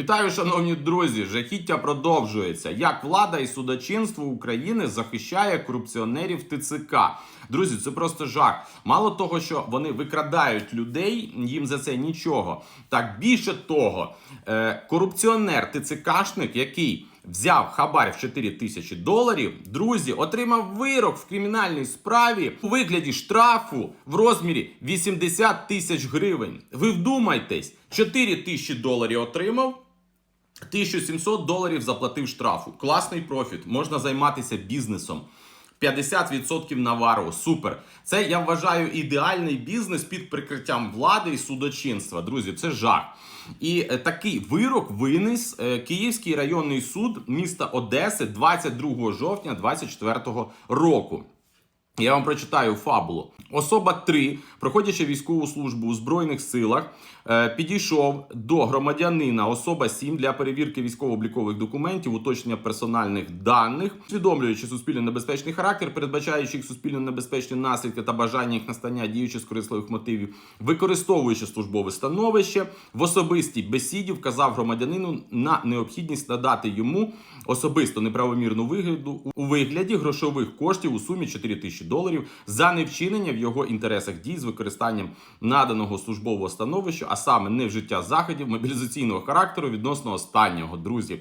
Вітаю, шановні друзі! Жахіття продовжується. Як влада і судочинство України захищає корупціонерів ТЦК? Друзі, це просто жах. Мало того, що вони викрадають людей, їм за це нічого. Так більше того, е, корупціонер ТЦКшник, який взяв хабар в 4 тисячі доларів, друзі, отримав вирок в кримінальній справі у вигляді штрафу в розмірі 80 тисяч гривень. Ви вдумайтесь, 4 тисячі доларів отримав. 1700 доларів заплатив штрафу. Класний профіт. Можна займатися бізнесом. 50% навару. Супер. Це я вважаю ідеальний бізнес під прикриттям влади і судочинства. Друзі, це жах. І е, такий вирок виніс е, Київський районний суд міста Одеси 22 жовтня 2024 року. Я вам прочитаю фабулу. Особа 3, проходячи військову службу у Збройних силах, підійшов до громадянина особа 7 для перевірки військово-облікових документів, уточнення персональних даних, усвідомлюючи суспільно небезпечний характер, передбачаючи їх суспільно небезпечні наслідки та бажання їх настання діючи з корисливих мотивів, використовуючи службове становище, в особистій бесіді вказав громадянину на необхідність надати йому особисто неправомірну вигоду у вигляді грошових коштів у сумі 4 тисячі доларів за невчинення в його інтересах дій з використанням наданого службового становища, саме невжиття заходів мобілізаційного характеру відносно останнього, друзі.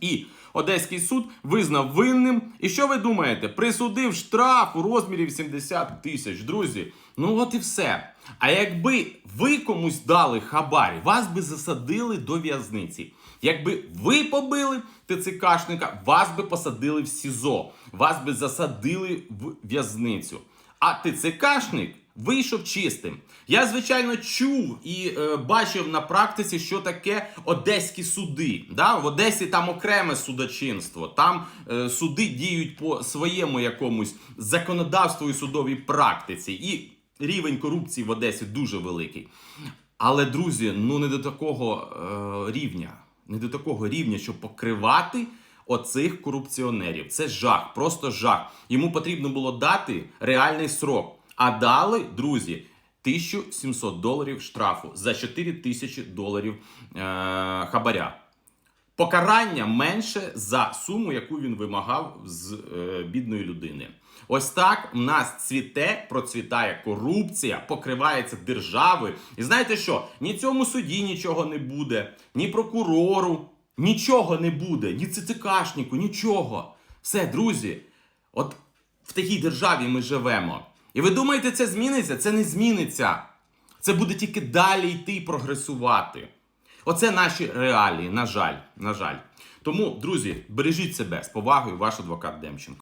І Одеський суд визнав винним. І що ви думаєте? Присудив штраф у розмірі 80 тисяч. Друзі, ну от і все. А якби ви комусь дали хабар, вас би засадили до в'язниці. Якби ви побили ТЦКшника, вас би посадили в СІЗО, вас би засадили в в'язницю. А ТЦКшник вийшов чистим. Я, звичайно, чув і е, бачив на практиці, що таке одеські суди. Да? В Одесі там окреме судочинство, там е, суди діють по своєму якомусь законодавству і судовій практиці. І рівень корупції в Одесі дуже великий. Але, друзі, ну не до такого е, рівня. Не до такого рівня, щоб покривати оцих корупціонерів. Це жах, просто жах. Йому потрібно було дати реальний срок. А дали, друзі, 1700 доларів штрафу за 4 тисячі доларів е- хабаря. Покарання менше за суму, яку він вимагав з е, бідної людини. Ось так в нас цвіте, процвітає корупція, покривається державою. І знаєте що? Ні цьому суді нічого не буде, ні прокурору, нічого не буде, ні ЦЦКшнику, нічого. Все, друзі, от в такій державі ми живемо. І ви думаєте, це зміниться? Це не зміниться. Це буде тільки далі йти і прогресувати. Оце наші реалії, на жаль, на жаль. Тому, друзі, бережіть себе з повагою, ваш адвокат Демченко.